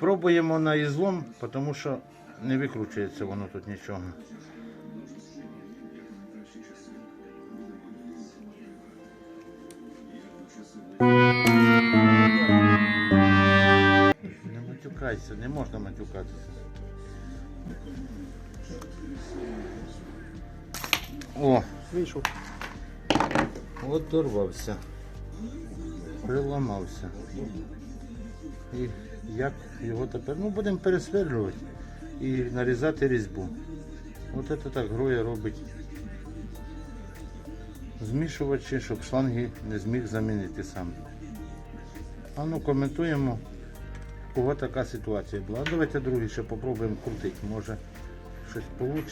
Пробуємо на ізлом, тому що не викручується воно тут нічого. Не матюкайся, не можна матюкатися. О, Вийшов. от дорвався. Приламався. І як його тепер? Ну, будемо пересверлювати і нарізати різьбу. От це так гроя робить. Змішувачі, щоб шланги не зміг замінити сам. А ну коментуємо, у кого така ситуація була. Давайте другий ще попробуємо крутити. Може щось вийде.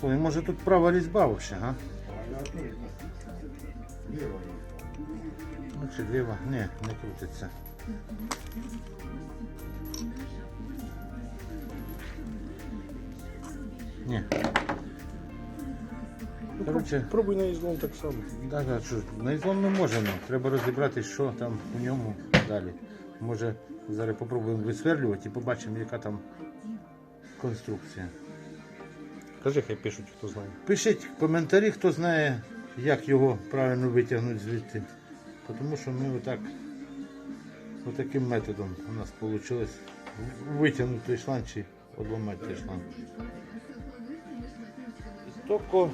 Слухай, може тут права різьба взагалі, а? Ну чи ліва? Ні, не крутиться. Ні. Коротше, Пробуй на ізлом так само. да, да, що, на ізлом не можемо. Треба розібрати, що там у ньому далі. Може, зараз попробуємо висверлювати і побачимо, яка там конструкція. Кажи, хай пишуть, хто знає. Пишіть в коментарі, хто знає, як його правильно витягнути звідти. Тому що ми отак, отаким методом у нас вийшло витягнути шланг чи одламати шланг. Тільки,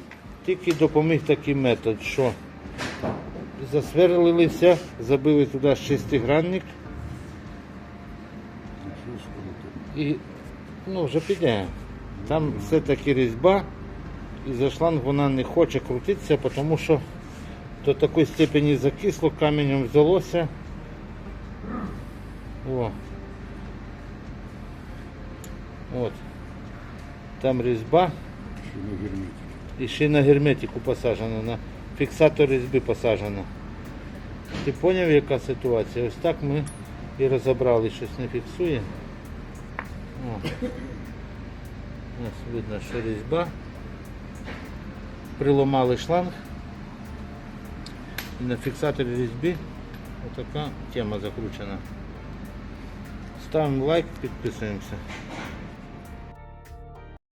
тільки допоміг такий метод, що засверлилися, забили туди шестигранник. І ну, вже піде. Там все-таки різьба, і за шланг вона не хоче крутитися, тому що до такої степені закисло, каменем взялося. О. От. Там різьба. І ще на герметику посаджена, на фіксатор різьби посаджена. Ти зрозумів, яка ситуація? Ось так ми і розібрали, щось не фіксує. О. У нас видно, що різьба. Приломали шланг. І на фіксаторі різьби отака тема закручена. Ставимо лайк, підписуємося.